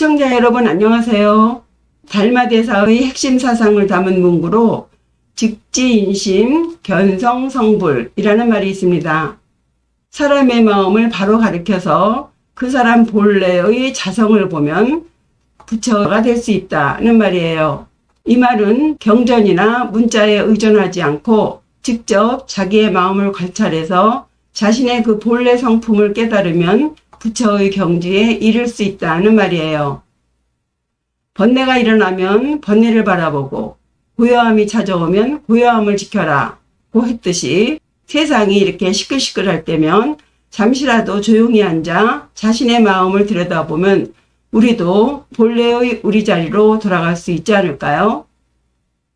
시청자 여러분 안녕하세요. 달마대사의 핵심 사상을 담은 문구로 직지인심 견성성불이라는 말이 있습니다. 사람의 마음을 바로 가리켜서 그 사람 본래의 자성을 보면 부처가 될 수 있다는 말이에요. 이 말은 경전이나 문자에 의존하지 않고 직접 자기의 마음을 관찰해서 자신의 그 본래 성품을 깨달으면 부처의 경지에 이를 수 있다는 말이에요. 번뇌가 일어나면 번뇌를 바라보고 고요함이 찾아오면 고요함을 지켜라 고 했듯이 세상이 이렇게 시끌시끌할 때면 잠시라도 조용히 앉아 자신의 마음을 들여다보면 우리도 본래의 우리 자리로 돌아갈 수 있지 않을까요?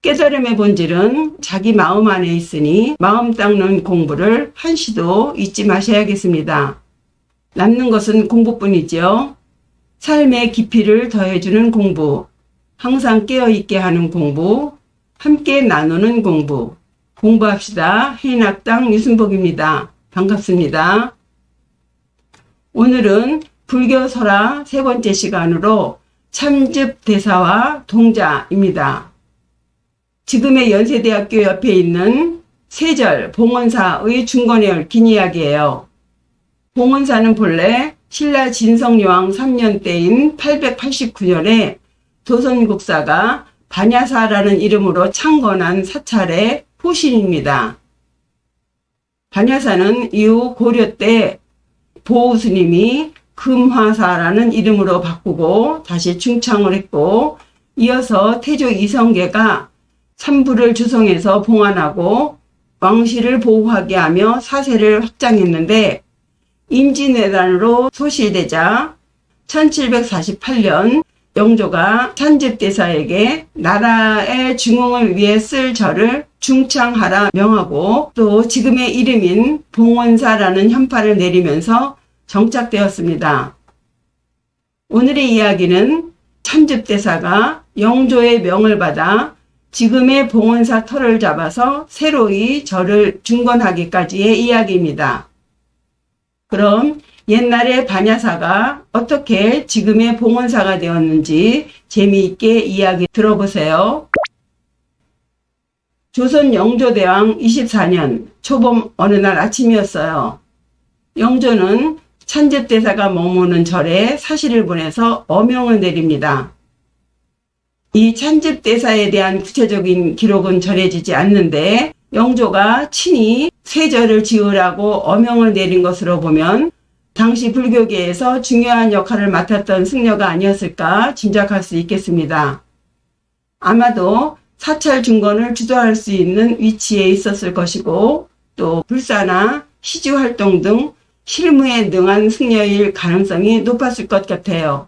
깨달음의 본질은 자기 마음 안에 있으니 마음 닦는 공부를 한시도 잊지 마셔야겠습니다. 남는 것은 공부뿐이지요. 삶의 깊이를 더해주는 공부, 항상 깨어있게 하는 공부, 함께 나누는 공부. 공부합시다. 해인학당 유순복입니다. 반갑습니다. 오늘은 불교설화 세 번째 시간으로 참즙 대사와 동자입니다. 지금의 연세대학교 옆에 있는 세절 봉원사의 얽힌 이야기예요. 봉원사는 본래 신라 진성여왕 3년 때인 889년에 도선국사가 반야사라는 이름으로 창건한 사찰의 포신입니다. 반야사는 이후 고려 때 보우스님이 금화사라는 이름으로 바꾸고 다시 중창을 했고 이어서 태조 이성계가 산부를 주성해서 봉안하고 왕실을 보호하게 하며 사세를 확장했는데 임진왜란으로 소실되자 1748년 영조가 찬집대사에게 나라의 중흥을 위해 쓸 절을 중창하라 명하고 또 지금의 이름인 봉원사라는 현판을 내리면서 정착되었습니다. 오늘의 이야기는 참집대사가 영조의 명을 받아 지금의 봉원사 터를 잡아서 새로이 절을 중건하기까지의 이야기입니다. 그럼 옛날의 반야사가 어떻게 지금의 봉원사가 되었는지 재미있게 이야기 들어보세요. 조선 영조대왕 24년 초봄 어느 날 아침이었어요. 영조는 찬제대사가 머무는 절에 사실을 보내서 어명을 내립니다. 이 찬집대사에 대한 구체적인 기록은 전해지지 않는데 영조가 친히 세절을 지으라고 어명을 내린 것으로 보면 당시 불교계에서 중요한 역할을 맡았던 승려가 아니었을까 짐작할 수 있겠습니다. 아마도 사찰 중건을 주도할 수 있는 위치에 있었을 것이고 또 불사나 시주 활동 등 실무에 능한 승려일 가능성이 높았을 것 같아요.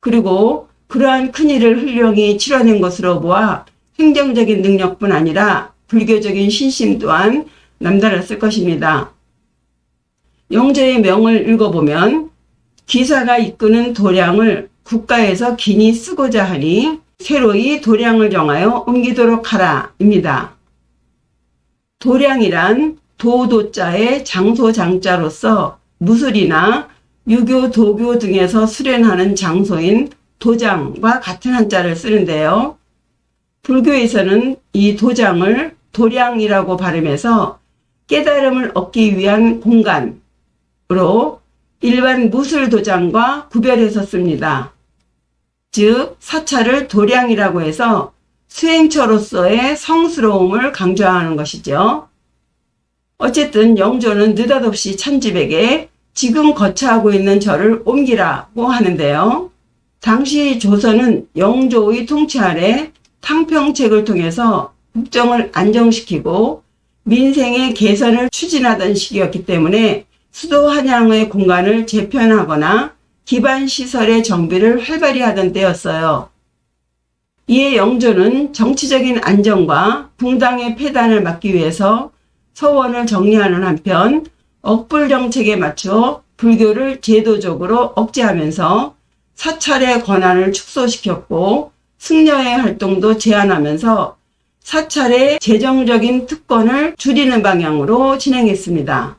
그리고 그러한 큰 일을 훌륭히 치러낸 것으로 보아 행정적인 능력뿐 아니라 불교적인 신심 또한 남달랐을 것입니다. 영조의 명을 읽어보면 기사가 이끄는 도량을 국가에서 긴히 쓰고자 하니 새로이 도량을 정하여 옮기도록 하라입니다. 도량이란 도도자의 장소 장자로서 무술이나 유교, 도교 등에서 수련하는 장소인 도장과 같은 한자를 쓰는데요. 불교에서는 이 도장을 도량이라고 발음해서 깨달음을 얻기 위한 공간으로 일반 무술 도장과 구별해서 씁니다. 즉, 사찰을 도량이라고 해서 수행처로서의 성스러움을 강조하는 것이죠. 어쨌든 영조는 느닷없이 찬집에게 지금 거처하고 있는 절을 옮기라고 하는데요. 당시 조선은 영조의 통치 아래 탕평책을 통해서 국정을 안정시키고 민생의 개선을 추진하던 시기였기 때문에 수도 한양의 공간을 재편하거나 기반 시설의 정비를 활발히 하던 때였어요. 이에 영조는 정치적인 안정과 붕당의 폐단을 막기 위해서 서원을 정리하는 한편 억불 정책에 맞춰 불교를 제도적으로 억제하면서 사찰의 권한을 축소시켰고 승려의 활동도 제한하면서 사찰의 재정적인 특권을 줄이는 방향으로 진행했습니다.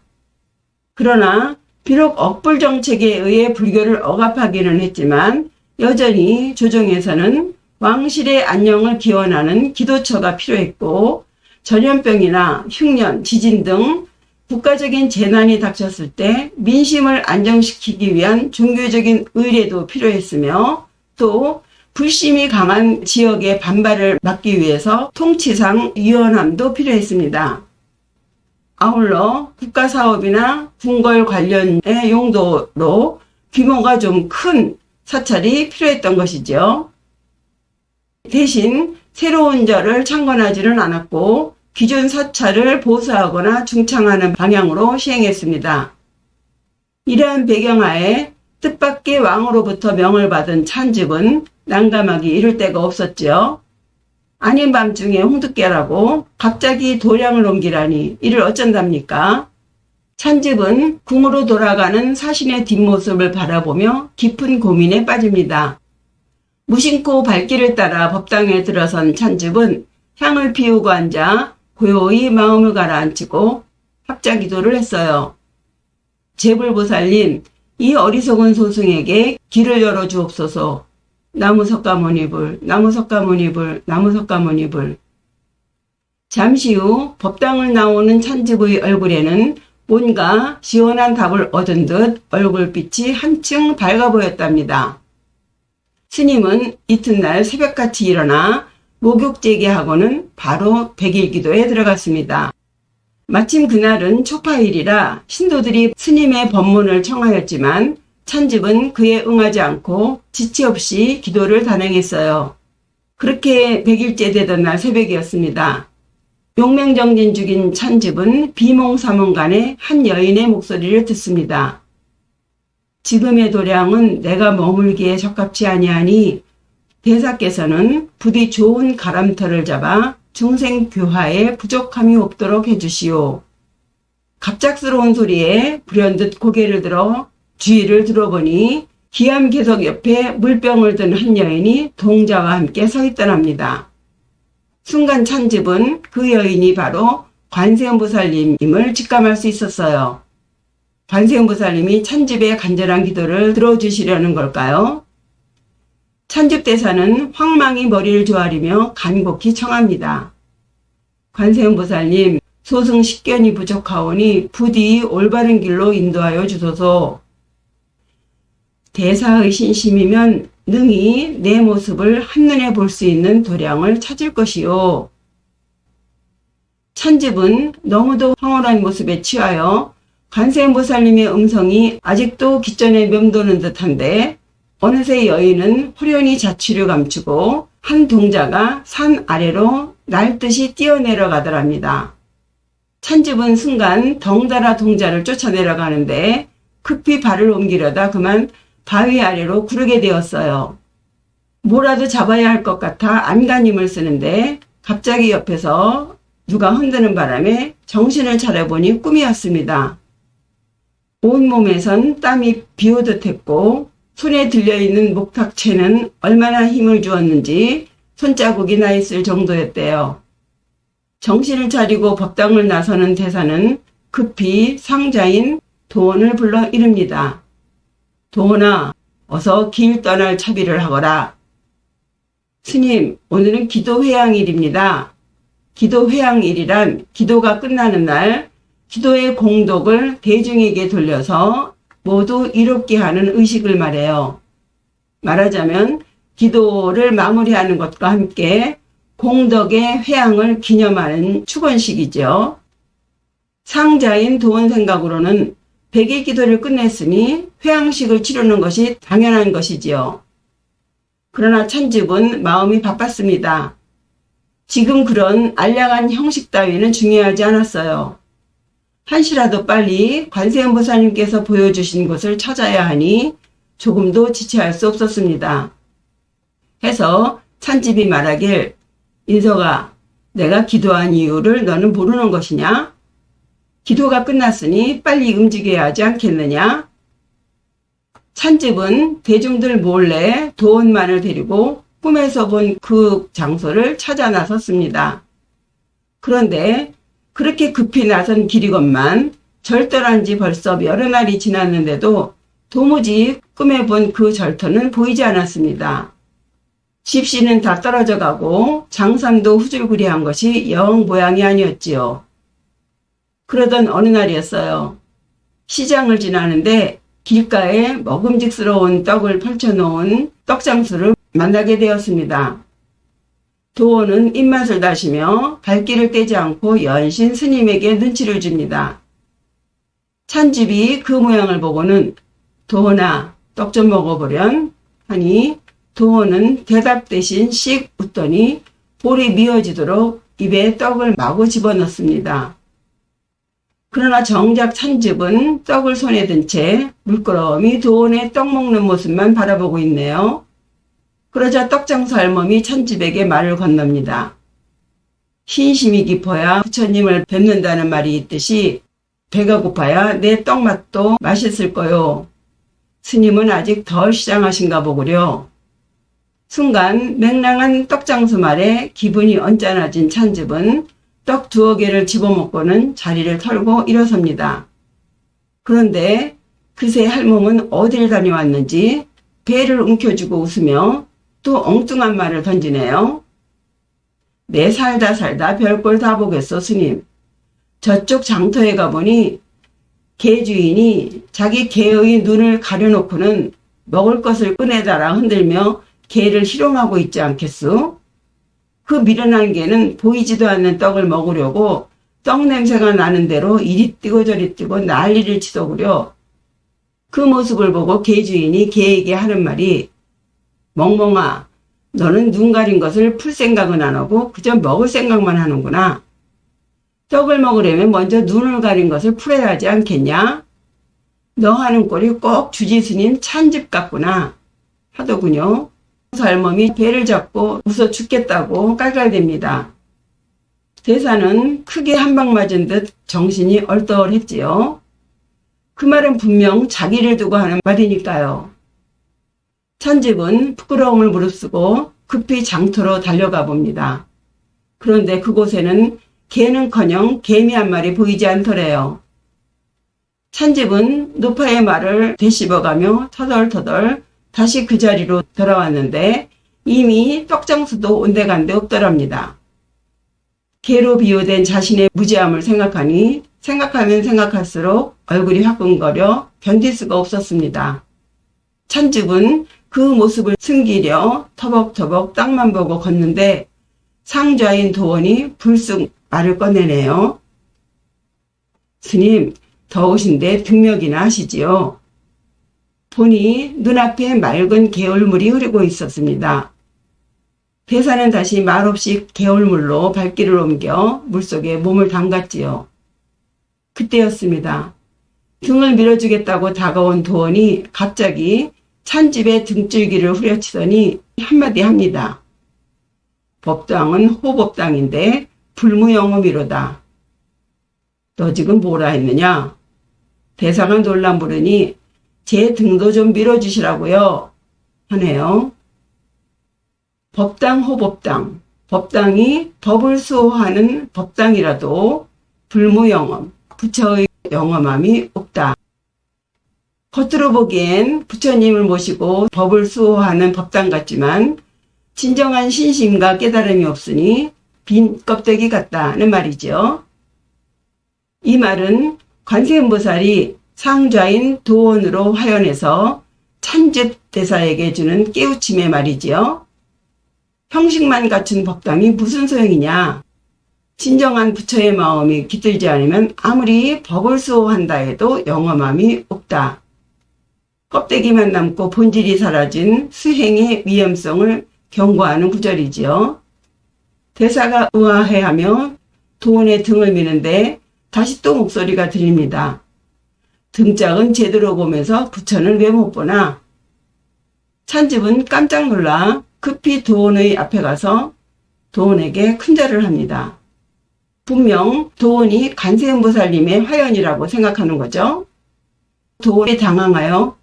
그러나 비록 억불 정책에 의해 불교를 억압하기는 했지만 여전히 조정에서는 왕실의 안녕을 기원하는 기도처가 필요했고 전염병이나 흉년, 지진 등 국가적인 재난이 닥쳤을 때 민심을 안정시키기 위한 종교적인 의례도 필요했으며 또 불심이 강한 지역의 반발을 막기 위해서 통치상 유연함도 필요했습니다. 아울러 국가 사업이나 궁궐 관련의 용도로 규모가 좀 큰 사찰이 필요했던 것이죠. 대신 새로운 절을 창건하지는 않았고 기존 사찰을 보수하거나 중창하는 방향으로 시행했습니다. 이러한 배경하에 뜻밖의 왕으로부터 명을 받은 찬집은 난감하기 이를 데가 없었지요. 아닌 밤중에 홍두깨라고 갑자기 도량을 옮기라니 이를 어쩐답니까? 찬집은 궁으로 돌아가는 사신의 뒷모습을 바라보며 깊은 고민에 빠집니다. 무심코 발길을 따라 법당에 들어선 찬집은 향을 피우고 앉아 고요히 마음을 가라앉히고 합자 기도를 했어요. 제불보살님, 이 어리석은 소승에게 길을 열어 주옵소서. 나무석가모니불, 나무석가모니불, 나무석가모니불. 잠시 후 법당을 나오는 찬집의 얼굴에는 뭔가 시원한 답을 얻은 듯 얼굴빛이 한층 밝아 보였답니다. 스님은 이튿날 새벽같이 일어나 목욕제기하고는 바로 백일기도에 들어갔습니다. 마침 그날은 초파일이라 신도들이 스님의 법문을 청하였지만 찬집은 그에 응하지 않고 지체 없이 기도를 단행했어요. 그렇게 백일째 되던 날 새벽이었습니다. 용맹정진 중인 찬집은 비몽사몽간에 한 여인의 목소리를 듣습니다. 지금의 도량은 내가 머물기에 적합치 아니하니 대사께서는 부디 좋은 가람터를 잡아 중생 교화에 부족함이 없도록 해주시오. 갑작스러운 소리에 불현듯 고개를 들어 주위를 들어보니 기암계석 옆에 물병을 든 한 여인이 동자와 함께 서 있더랍니다. 순간 찬집은 그 여인이 바로 관세음보살님임을 직감할 수 있었어요. 관세음보살님이 찬집의 간절한 기도를 들어주시려는 걸까요? 찬집 대사는 황망히 머리를 조아리며 간곡히 청합니다. 관세음보살님, 소승 식견이 부족하오니 부디 올바른 길로 인도하여 주소서. 대사의 신심이면 능히 내 모습을 한눈에 볼 수 있는 도량을 찾을 것이요. 찬집은 너무도 황홀한 모습에 취하여 관세음보살님의 음성이 아직도 기전에 맴도는 듯한데 어느새 여인은 호련히 자취를 감추고 한 동자가 산 아래로 날듯이 뛰어내려가더랍니다. 찬집은 순간 덩달아 동자를 쫓아내려가는데 급히 발을 옮기려다 그만 바위 아래로 구르게 되었어요. 뭐라도 잡아야 할 것 같아 안간힘을 쓰는데 갑자기 옆에서 누가 흔드는 바람에 정신을 차려보니 꿈이었습니다. 온몸에선 땀이 비오듯 했고 손에 들려있는 목탁채는 얼마나 힘을 주었는지 손자국이 나 있을 정도였대요. 정신을 차리고 법당을 나서는 대사는 급히 상자인 도원을 불러 이릅니다. 도원아, 어서 길 떠날 차비를 하거라. 스님, 오늘은 기도 회양일입니다. 기도 회양일이란 기도가 끝나는 날 기도의 공덕을 대중에게 돌려서 모두 이롭게 하는 의식을 말해요. 말하자면 기도를 마무리하는 것과 함께 공덕의 회양을 기념하는 축원식이죠. 상자인 도원 생각으로는 백일 기도를 끝냈으니 회양식을 치르는 것이 당연한 것이지요. 그러나 찬집은 마음이 바빴습니다. 지금 그런 알량한 형식 따위는 중요하지 않았어요. 한시라도 빨리 관세음보살님께서 보여주신 곳을 찾아야 하니 조금도 지체할 수 없었습니다. 해서 찬집이 말하길 인서가 내가 기도한 이유를 너는 모르는 것이냐? 기도가 끝났으니 빨리 움직여야 하지 않겠느냐? 찬집은 대중들 몰래 도원만을 데리고 꿈에서 본 그 장소를 찾아 나섰습니다. 그런데 그렇게 급히 나선 길이건만 절떨한 지 벌써 여러 날이 지났는데도 도무지 꿈에 본 그 절터는 보이지 않았습니다. 집시는 다 떨어져 가고 장산도 후줄구리한 것이 영 모양이 아니었지요. 그러던 어느 날이었어요. 시장을 지나는데 길가에 먹음직스러운 떡을 펼쳐놓은 떡장수를 만나게 되었습니다. 도원은 입맛을 다시며 발길을 떼지 않고 연신 스님에게 눈치를 줍니다. 찬집이 그 모양을 보고는 도원아 떡 좀 먹어보련 하니 도원은 대답 대신 씩 웃더니 볼이 미어지도록 입에 떡을 마구 집어넣습니다. 그러나 정작 찬집은 떡을 손에 든 채 물끄러미 도원의 떡 먹는 모습만 바라보고 있네요. 그러자 떡장수 할멈이 찬집에게 말을 건넙니다. 신심이 깊어야 부처님을 뵙는다는 말이 있듯이 배가 고파야 내 떡 맛도 맛있을 거요. 스님은 아직 덜 시장하신가 보구려. 순간 맹랑한 떡장수 말에 기분이 언짢아진 찬집은 떡 두어 개를 집어먹고는 자리를 털고 일어섭니다. 그런데 그새 할멈은 어딜 다녀왔는지 배를 움켜쥐고 웃으며 또 엉뚱한 말을 던지네요. 내 살다 살다 별걸 다 보겠어 스님. 저쪽 장터에 가보니 개 주인이 자기 개의 눈을 가려놓고는 먹을 것을 꺼내다라 흔들며 개를 희롱하고 있지 않겠소? 그 미련한 개는 보이지도 않는 떡을 먹으려고 떡 냄새가 나는 대로 이리 뛰고 저리 뛰고 난리를 치더구려. 그 모습을 보고 개 주인이 개에게 하는 말이 멍멍아 너는 눈 가린 것을 풀 생각은 안 하고 그저 먹을 생각만 하는구나. 떡을 먹으려면 먼저 눈을 가린 것을 풀어야 하지 않겠냐? 너 하는 꼴이 꼭 주지스님 찬집 같구나 하더군요. 할멈이 배를 잡고 웃어 죽겠다고 깔깔댑니다. 대사는 크게 한 방 맞은 듯 정신이 얼떨했지요. 그 말은 분명 자기를 두고 하는 말이니까요. 찬집은 부끄러움을 무릅쓰고 급히 장터로 달려가 봅니다. 그런데 그곳에는 개는커녕 개미 한 마리 보이지 않더래요. 찬집은 노파의 말을 되씹어가며 터덜터덜 다시 그 자리로 돌아왔는데 이미 떡장수도 온데간데 없더랍니다. 개로 비유된 자신의 무지함을 생각하니 생각하면 생각할수록 얼굴이 화끈거려 견딜 수가 없었습니다. 찬집은 그 모습을 숨기려 터벅터벅 땅만 보고 걷는데 상좌인 도원이 불쑥 말을 꺼내네요. 스님, 더우신데 등력이나 하시지요. 보니 눈앞에 맑은 개울물이 흐르고 있었습니다. 대사는 다시 말없이 개울물로 발길을 옮겨 물속에 몸을 담갔지요. 그때였습니다. 등을 밀어주겠다고 다가온 도원이 갑자기 찬집의 등줄기를 후려치더니 한마디 합니다. 법당은 호법당인데 불무영업이로다. 너 지금 뭐라 했느냐? 대사가 놀란 부르니 제 등도 좀 밀어주시라고요. 하네요. 법당 호법당. 법당이 법을 수호하는 법당이라도 불무영엄, 부처의 영험함이 없다. 겉으로 보기엔 부처님을 모시고 법을 수호하는 법당 같지만 진정한 신심과 깨달음이 없으니 빈 껍데기 같다는 말이죠. 이 말은 관세음보살이 상좌인 도원으로 화연해서 찬즉 대사에게 주는 깨우침의 말이지요. 형식만 갖춘 법당이 무슨 소용이냐? 진정한 부처의 마음이 깃들지 않으면 아무리 법을 수호한다 해도 영험함이 없다. 껍데기만 남고 본질이 사라진 수행의 위험성을 경고하는 구절이지요. 대사가 의아해하며 도원의 등을 미는데 다시 또 목소리가 들립니다. 등짝은 제대로 보면서 부처는 왜 못 보나? 찬집은 깜짝 놀라 급히 도원의 앞에 가서 도원에게 큰절을 합니다. 분명 도원이 관세음보살님의 화연이라고 생각하는 거죠. 도원이 당황하여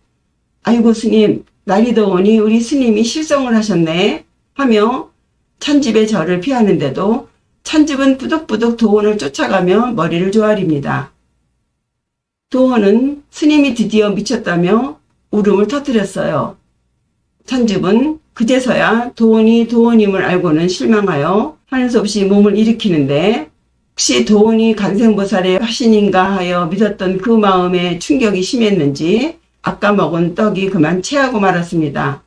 아이고 스님 날이 더우니 우리 스님이 실성을 하셨네 하며 찬집의 절을 피하는데도 찬집은 부득부득 도원을 쫓아가며 머리를 조아립니다. 도원은 스님이 드디어 미쳤다며 울음을 터뜨렸어요. 찬집은 그제서야 도원이 도원임을 알고는 실망하여 하는 수 없이 몸을 일으키는데 혹시 도원이 간생보살의 화신인가 하여 믿었던 그 마음에 충격이 심했는지 아까 먹은 떡이 그만 체하고 말았습니다.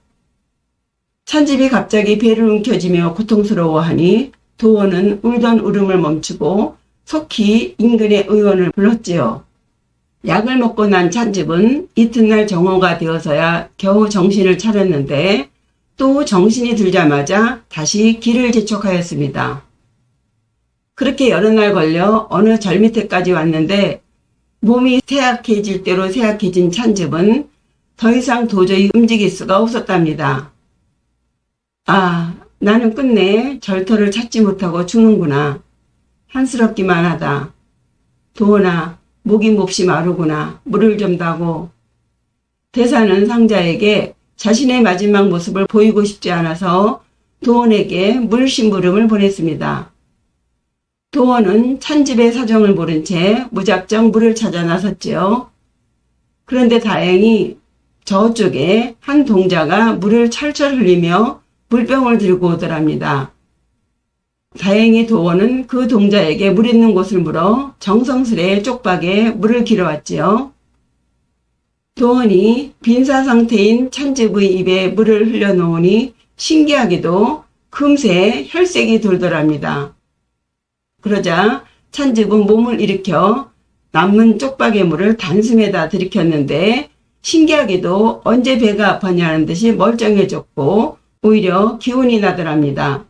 찬집이 갑자기 배를 움켜쥐며 고통스러워하니 도원은 울던 울음을 멈추고 속히 인근의 의원을 불렀지요. 약을 먹고 난 찬집은 이튿날 정오가 되어서야 겨우 정신을 차렸는데 또 정신이 들자마자 다시 길을 재촉하였습니다. 그렇게 여러 날 걸려 어느 절 밑에까지 왔는데 몸이 쇠약해질 대로 쇠약해진 찬집은 더 이상 도저히 움직일 수가 없었답니다. 아, 나는 끝내 절터를 찾지 못하고 죽는구나. 한스럽기만 하다. 도원아, 목이 몹시 마르구나. 물을 좀 다고. 대사는 상자에게 자신의 마지막 모습을 보이고 싶지 않아서 도원에게 물 심부름을 보냈습니다. 도원은 찬집의 사정을 모른 채 무작정 물을 찾아 나섰지요. 그런데 다행히 저쪽에 한 동자가 물을 철철 흘리며 물병을 들고 오더랍니다. 다행히 도원은 그 동자에게 물 있는 곳을 물어 정성스레 쪽박에 물을 길어왔지요. 도원이 빈사 상태인 찬집의 입에 물을 흘려놓으니 신기하게도 금세 혈색이 돌더랍니다. 그러자 찬집은 몸을 일으켜 남은 쪽박의 물을 단숨에다 들이켰는데 신기하게도 언제 배가 아팠냐는 듯이 멀쩡해졌고 오히려 기운이 나더랍니다.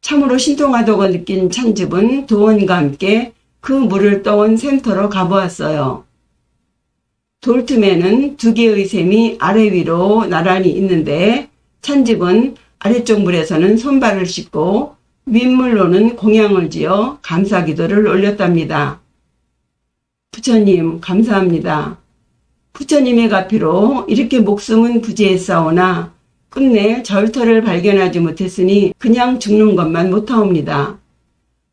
참으로 신통하다고 느낀 찬집은 도원과 함께 그 물을 떠온 샘터로 가보았어요. 돌 틈에는 두 개의 샘이 아래 위로 나란히 있는데 찬집은 아래쪽 물에서는 손발을 씻고 윗물로는 공양을 지어 감사 기도를 올렸답니다. 부처님 감사합니다. 부처님의 가피로 이렇게 목숨은 부재했사오나 끝내 절터를 발견하지 못했으니 그냥 죽는 것만 못하옵니다.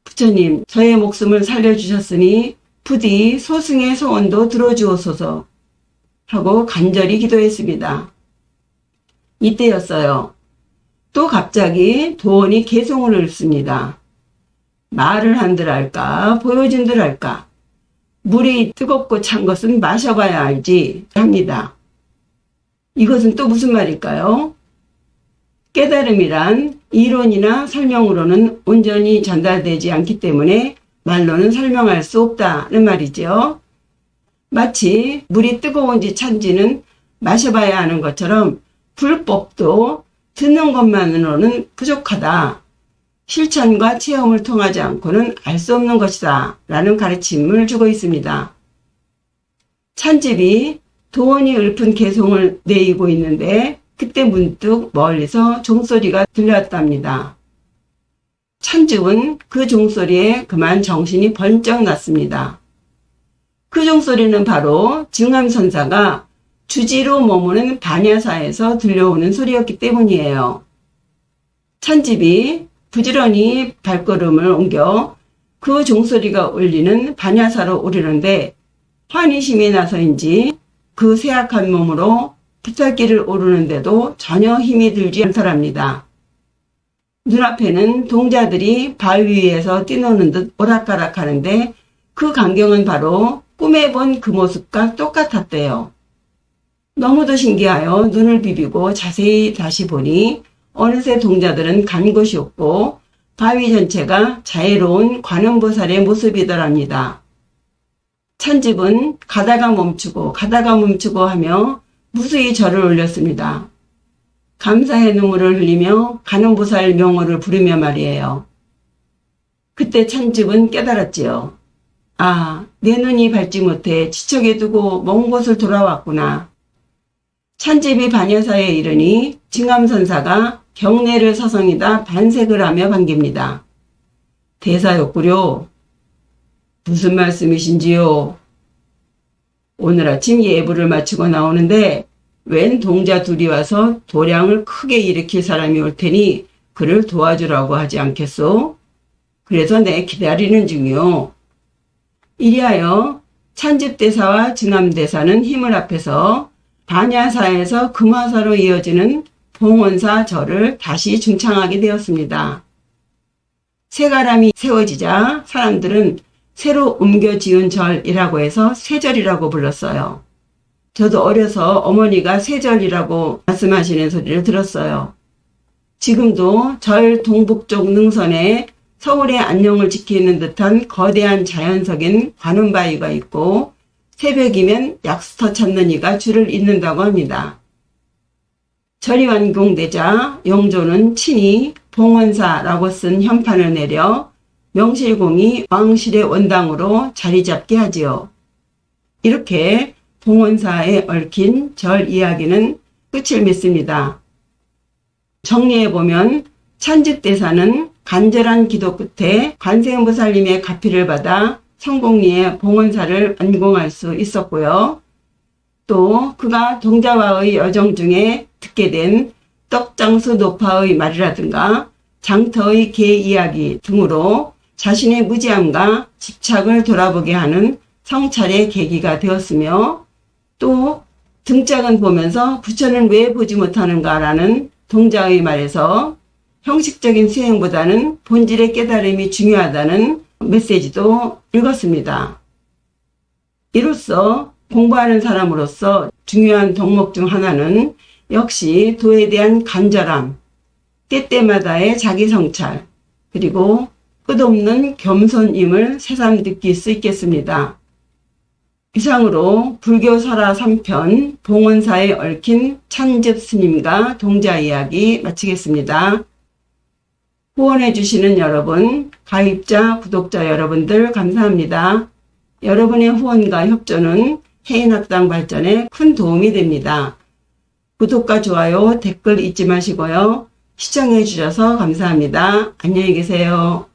부처님 저의 목숨을 살려주셨으니 부디 소승의 소원도 들어주옵소서 하고 간절히 기도했습니다. 이때였어요. 또 갑자기 도원이 개송을 읊습니다. 말을 한들 할까 보여준들 할까 물이 뜨겁고 찬 것은 마셔봐야 알지 합니다. 이것은 또 무슨 말일까요? 깨달음이란 이론이나 설명으로는 온전히 전달되지 않기 때문에 말로는 설명할 수 없다는 말이죠. 마치 물이 뜨거운지 찬지는 마셔봐야 하는 것처럼 불법도 듣는 것만으로는 부족하다. 실천과 체험을 통하지 않고는 알 수 없는 것이다. 라는 가르침을 주고 있습니다. 찬집이 도원이 읊은 개송을 내이고 있는데 그때 문득 멀리서 종소리가 들렸답니다. 찬집은 그 종소리에 그만 정신이 번쩍 났습니다. 그 종소리는 바로 증암선사가 주지로 머무는 반야사에서 들려오는 소리였기 때문이에요. 찬집이 부지런히 발걸음을 옮겨 그 종소리가 울리는 반야사로 오르는데 환희심이 나서인지 그 쇠약한 몸으로 부탁길을 오르는데도 전혀 힘이 들지 않더랍니다. 눈앞에는 동자들이 바위 위에서 뛰노는 듯 오락가락 하는데 그 광경은 바로 꿈에 본 그 모습과 똑같았대요. 너무도 신기하여 눈을 비비고 자세히 다시 보니 어느새 동자들은 간 곳이 없고 바위 전체가 자애로운 관음보살의 모습이더랍니다. 찬집은 가다가 멈추고 가다가 멈추고 하며 무수히 절을 올렸습니다. 감사의 눈물을 흘리며 관음보살 명호를 부르며 말이에요. 그때 찬집은 깨달았지요. 아, 내 눈이 밟지 못해 지척에 두고 먼 곳을 돌아왔구나. 찬집이 반여사에 이르니 징암선사가 경례를 서성이다 반색을 하며 반깁니다. 대사였구려. 무슨 말씀이신지요? 오늘 아침 예불을 마치고 나오는데 웬 동자 둘이 와서 도량을 크게 일으킬 사람이 올 테니 그를 도와주라고 하지 않겠소? 그래서 내 기다리는 중이요. 이리하여 찬집대사와 증암대사는 힘을 합해서 반야사에서 금화사로 이어지는 봉원사 절을 다시 중창하게 되었습니다. 세가람이 세워지자 사람들은 새로 옮겨 지은 절이라고 해서 세절이라고 불렀어요. 저도 어려서 어머니가 세절이라고 말씀하시는 소리를 들었어요. 지금도 절 동북쪽 능선에 서울의 안녕을 지키는 듯한 거대한 자연석인 관음바위가 있고 새벽이면 약수터 찾는 이가 줄을 잇는다고 합니다. 절이 완공되자 영조는 친히 봉원사라고 쓴 현판을 내려 명실공히 왕실의 원당으로 자리 잡게 하지요. 이렇게 봉원사에 얽힌 절 이야기는 끝을 맺습니다. 정리해보면 찬즉대사는 간절한 기도 끝에 관세음보살님의 가피를 받아 성공리에 봉원사를 완공할 수 있었고요. 또 그가 동자와의 여정 중에 듣게 된 떡장수 노파의 말이라든가 장터의 개 이야기 등으로 자신의 무지함과 집착을 돌아보게 하는 성찰의 계기가 되었으며 또 등짝은 보면서 부처는 왜 보지 못하는가라는 동자의 말에서 형식적인 수행보다는 본질의 깨달음이 중요하다는 메시지도 읽었습니다. 이로써 공부하는 사람으로서 중요한 덕목 중 하나는 역시 도에 대한 간절함, 때때마다의 자기 성찰, 그리고 끝없는 겸손임을 새삼 느낄 수 있겠습니다. 이상으로 불교 설화 3편 봉원사에 얽힌 찬즙 스님과 동자 이야기 마치겠습니다. 후원해 주시는 여러분, 가입자, 구독자 여러분들 감사합니다. 여러분의 후원과 협조는 해인학당 발전에 큰 도움이 됩니다. 구독과 좋아요, 댓글 잊지 마시고요. 시청해 주셔서 감사합니다. 안녕히 계세요.